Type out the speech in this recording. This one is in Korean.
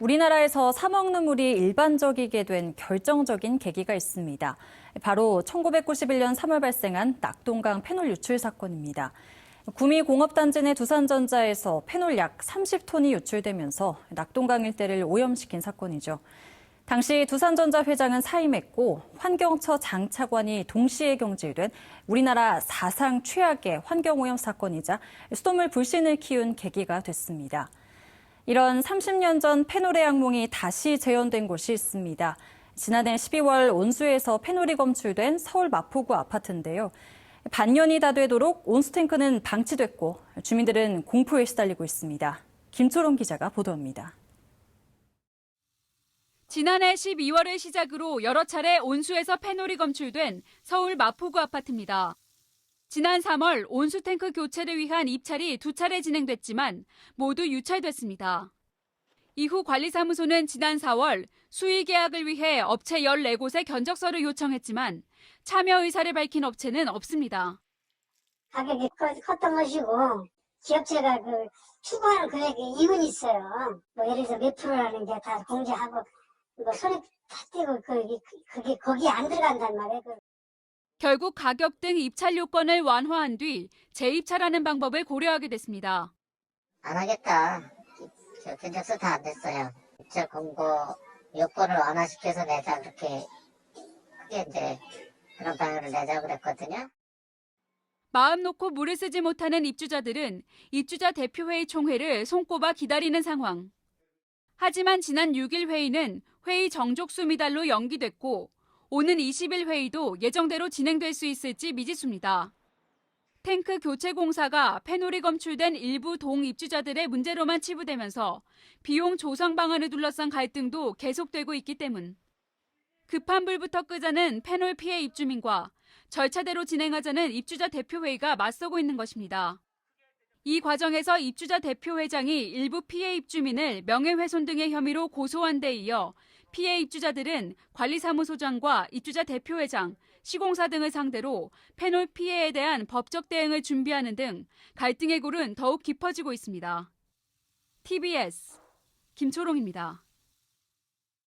우리나라에서 사 먹는 물이 일반적이게 된 결정적인 계기가 있습니다. 바로 1991년 3월 발생한 낙동강 페놀 유출 사건입니다. 구미 공업단지 내 두산전자에서 페놀 약 30톤이 유출되면서 낙동강 일대를 오염시킨 사건이죠. 당시 두산전자 회장은 사임했고 환경처 장차관이 동시에 경질된 우리나라 사상 최악의 환경오염 사건이자 수돗물 불신을 키운 계기가 됐습니다. 이런 30년 전 페놀의 악몽이 다시 재현된 곳이 있습니다. 지난해 12월 온수에서 페놀이 검출된 서울 마포구 아파트인데요. 반년이 다 되도록 온수탱크는 방치됐고 주민들은 공포에 시달리고 있습니다. 김초롱 기자가 보도합니다. 지난해 12월을 시작으로 여러 차례 온수에서 페놀이 검출된 서울 마포구 아파트입니다. 지난 3월 온수탱크 교체를 위한 입찰이 두 차례 진행됐지만 모두 유찰됐습니다. 이후 관리사무소는 지난 4월 수의 계약을 위해 업체 14곳에 견적서를 요청했지만 참여 의사를 밝힌 업체는 없습니다. 가격이 커- 컸던 것이고 기업체가 그 추구하는 금액이 이문이 있어요. 뭐 예를 들어서 몇 프로라는 게 다 공개하고 뭐 소리 다 떼고 그게, 그게 거기에 안 들어간단 말이에요. 그 결국 가격 등 입찰 요건을 완화한 뒤 재입찰하는 방법을 고려하게 됐습니다. 안 하겠다. 저 견적서 다 안 됐어요. 입찰 공고 요건을 완화시켜서 내자 그렇게 크게 이제 그런 방향을 내자 그랬거든요. 마음 놓고 물을 쓰지 못하는 입주자들은 입주자 대표회의 총회를 손꼽아 기다리는 상황. 하지만 지난 6일 회의는 회의 정족수 미달로 연기됐고 오는 20일 회의도 예정대로 진행될 수 있을지 미지수입니다. 탱크 교체 공사가 페놀이 검출된 일부 동 입주자들의 문제로만 치부되면서 비용 조성 방안을 둘러싼 갈등도 계속되고 있기 때문. 급한 불부터 끄자는 페놀 피해 입주민과 절차대로 진행하자는 입주자 대표회의가 맞서고 있는 것입니다. 이 과정에서 입주자 대표회장이 일부 피해 입주민을 명예훼손 등의 혐의로 고소한 데 이어 피해 입주자들은 관리사무소장과 입주자 대표회장, 시공사 등을 상대로 페놀 피해에 대한 법적 대응을 준비하는 등 갈등의 골은 더욱 깊어지고 있습니다. TBS 김초롱입니다.